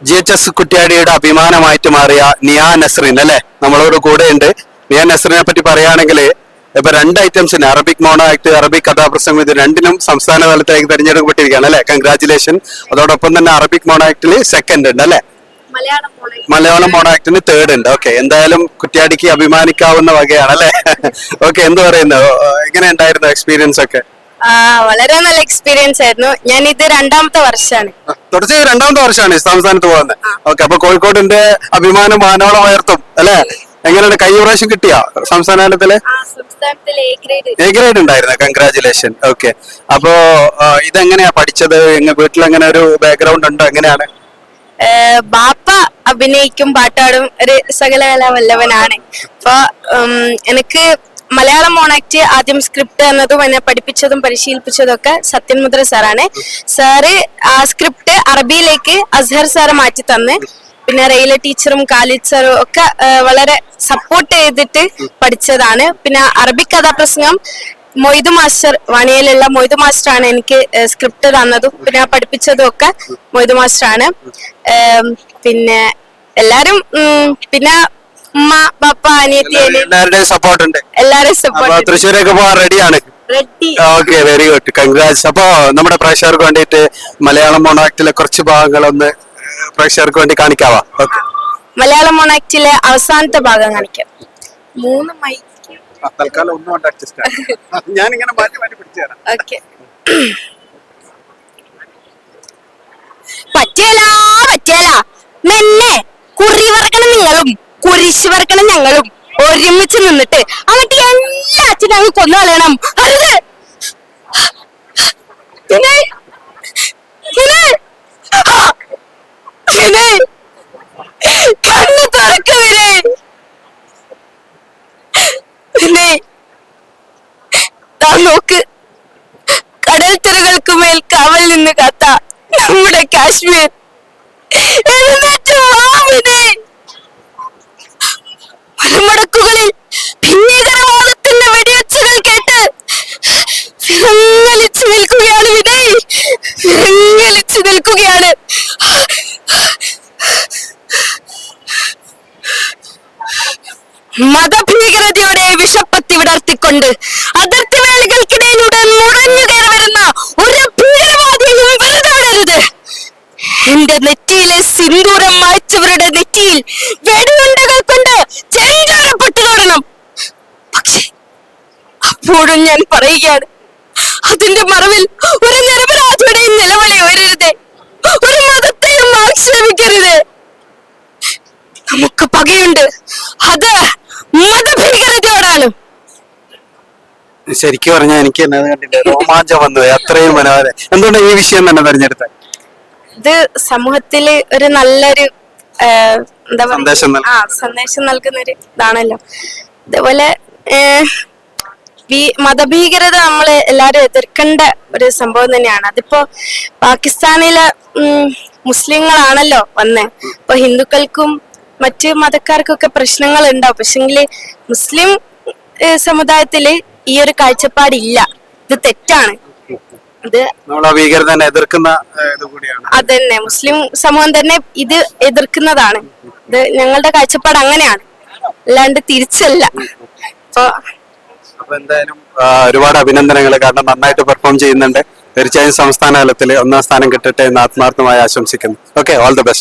G H S കുറ്റ്യാടിയുടെ അഭിമാനമായിട്ട് മാറിയ നിയാ നസ്രീൻ അല്ലെ? നമ്മളോട് കൂടെ ഉണ്ട് നിയാ നസ്രീനെ പറ്റി പറയുകയാണെങ്കിൽ ഇപ്പൊ രണ്ട് ഐറ്റംസിന് അറബിക് മോണോ ആക്ട് അറബിക് കഥാപ്രസംഗം ഇത് രണ്ടിനും സംസ്ഥാന തലത്തിലേക്ക് തെരഞ്ഞെടുക്കപ്പെട്ടിരിക്കുകയാണ് അല്ലെ? കൺഗ്രാചുലേഷൻ അതോടൊപ്പം തന്നെ അറബിക് മോണോ ആക്ടിൽ സെക്കൻഡ് ഉണ്ട് അല്ലെ? മലയാളം മോണോ ആക്ടിന് തേർഡ് ഉണ്ട്. ഓക്കെ എന്തായാലും കുറ്റ്യാടിക്ക് അഭിമാനിക്കാവുന്ന വകയാണ് അല്ലെ? ഓക്കെ എന്ത് പറയുന്നു? എങ്ങനെ ഉണ്ടായിരുന്നു എക്സ്പീരിയൻസ് ഒക്കെ? വളരെ നല്ല എക്സ്പീരിയൻസ് ആയിരുന്നു. ഞാൻ ഇത് രണ്ടാമത്തെ വർഷമാണ്. തുടർച്ചയായി രണ്ടാമത്തെ വർഷമാണ് ഈ സംസ്ഥാനത്ത് പോകുന്നത്. ഓക്കെ അപ്പൊ കോഴിക്കോടിന്റെ അഭിമാനം മാനോളം ഉയർത്തും അല്ലെ? എങ്ങനെയാണ് കഴിഞ്ഞ പ്രാവശ്യം കിട്ടിയ സംസ്ഥാന തലത്തിൽ സംസ്ഥാനത്തിലെ എ ഗ്രേഡ് ഉണ്ടായിരുന്നു കൺഗ്രാചുലേഷൻ ഓക്കെ അപ്പോ ഇതെങ്ങനെയാ പഠിച്ചത്? വീട്ടിൽ എങ്ങനെ ഒരു ബാക്ക്ഗ്രൗണ്ട് ഉണ്ടോ? എങ്ങനെയാണ്? ബാപ്പ അഭിനയിക്കും പാട്ടാടും ഒരു സകലകല വല്ലവനാണ്. അപ്പൊ എനിക്ക് മലയാളം മോണാക്ട് ആദ്യം സ്ക്രിപ്റ്റ് എന്നതും എന്നെ പഠിപ്പിച്ചതും പരിശീലിപ്പിച്ചതും ഒക്കെ സത്യൻമുദ്ര സാറാണ്. സാറ് ആ സ്ക്രിപ്റ്റ് അറബിയിലേക്ക് അസ്ഹർ സാറ് മാറ്റി തന്ന്. പിന്നെ റെയിലെ ടീച്ചറും കാലിദ് സാറും ഒക്കെ വളരെ സപ്പോർട്ട് ചെയ്തിട്ട് പഠിച്ചതാണ്. പിന്നെ അറബി കഥാപ്രസംഗം മൊയ്തു മാസ്റ്റർ വാണിയിലുള്ള മൊയ്തു മാസ്റ്റർ ആണ് എനിക്ക് സ്ക്രിപ്റ്റ് തന്നതും പിന്നെ പഠിപ്പിച്ചതും ഒക്കെ മൊയ്തു മാസ്റ്റർ ആണ് പിന്നെ എല്ലാരും പിന്നെ ഉമ്മ പപ്പ അനിയത്തി എല്ലാവരുടെയും സപ്പോർട്ട് ഉണ്ട്. എല്ലാരും അപ്പൊ സപ്പോർട്ട് തൃശ്ശൂരൊക്കെ പോകാൻ റെഡിയാണ് ready okay very good congrats അപ്പോ നമ്മുടെ പ്രേക്ഷകർക്ക് വേണ്ടിയിട്ട് മലയാളം മോണാക്ടിലെ കുറച്ച് ഭാഗങ്ങൾ ഒന്ന് പ്രേക്ഷകർക്ക് വേണ്ടി കാണിക്കാവാ? ഓക്കെ മലയാളം മോണാക്റ്റിലെ അവസാനത്തെ ഭാഗം കാണിക്കാം. മൂന്ന് മൈക്ക് തൽക്കാലം ഒന്നും കൊണ്ട് അഡ്ജസ്റ്റ് ഞാൻ ഇങ്ങനെ മാറ്റി മാറ്റി പിടിച്ചു തരാം. ഓക്കെ പറ്റിയല്ല പറ്റിയല്ല നിങ്ങളും കുരിശ് വറക്കണം ഞങ്ങളും. ഒരുമിച്ച് നിന്നിട്ട് അങ്ങോട്ട് എല്ലാ അച്ഛനും അങ്ങ് കൊന്നു കളയണം. അരുത്. കടൽ തിരകൾക്ക് മേൽ കാവൽ നിന്ന് കാത്ത നമ്മുടെ കാശ്മീർ. മതഭീകരതയുടെ വിഷപ്പത്തി വിടർത്തിക്കൊണ്ട് അതിർത്തി വേലികൾക്കിടയിലൂടെ നുഴഞ്ഞു കയറി വരുന്ന ഒരു ഭീകരവാദിയും വെറുതെ വിടരുത് എന്റെ നെറ്റിയിലെ സിന്ദൂരം മായ്ച്ചവരുടെ നെറ്റിയിൽ വെടിയുണ്ടകൾ കൊണ്ട് ചെങ്കാരപ്പെട്ടു തൊടണം പക്ഷേ അപ്പോഴും ഞാൻ പറയുകയാണ് അതിന്റെ മറവിൽ ഒരു നിരപരാധിയുടെയും നിലവിളി ഉയരരുത്. ഒരു മതത്തെയും ആക്ഷേപിക്കരുത് നമുക്ക് പകയുണ്ട്. അത് മതഭീകരതയോടാണ് ശരിക്കും പറഞ്ഞാൽ എനിക്ക് എന്നത് കണ്ടില്ല രോമാഞ്ചം വന്നു. അത്രയും മനോഹരം. എന്തുകൊണ്ട് ഈ വിഷയം തന്നെ തെരഞ്ഞെടുത്തത് ഇത് സമൂഹത്തിൽ ഒരു നല്ലൊരു എന്താ സന്ദേശം ആ സന്ദേശം നൽകുന്ന ഒരു ഇതാണല്ലോ അതേപോലെ മതഭീകരത നമ്മൾ എല്ലാരും എതിർക്കേണ്ട ഒരു സംഭവം തന്നെയാണ്. അതിപ്പോ പാകിസ്ഥാനിലെ മുസ്ലിങ്ങളാണല്ലോ വന്നേ. ഇപ്പൊ ഹിന്ദുക്കൾക്കും മറ്റ് മതക്കാർക്കൊക്കെ പ്രശ്നങ്ങൾ ഉണ്ടാവും പക്ഷെങ്കിൽ മുസ്ലിം സമുദായത്തിൽ ഈ ഒരു കാഴ്ചപ്പാടില്ല. ഇത് തെറ്റാണ്. ഇത് ഭീകരതനെ എതിർക്കുന്ന അതന്നെ. മുസ്ലിം സമൂഹം തന്നെ ഇത് എതിർക്കുന്നതാണ്. ഇത് ഞങ്ങളുടെ കാഴ്ചപ്പാട് അങ്ങനെയാണ്. അല്ലാണ്ട് തിരിച്ചല്ല. അപ്പൊ അപ്പൊ എന്തായാലും ഒരുപാട് അഭിനന്ദനങ്ങൾ കാരണം നന്നായിട്ട് പെർഫോം ചെയ്യുന്നുണ്ട്. തീർച്ചയായും സംസ്ഥാന തലത്തിൽ ഒന്നാം സ്ഥാനം കിട്ടട്ടെ എന്ന് ആത്മാർത്ഥമായി ആശംസിക്കുന്നു. Okay all the best.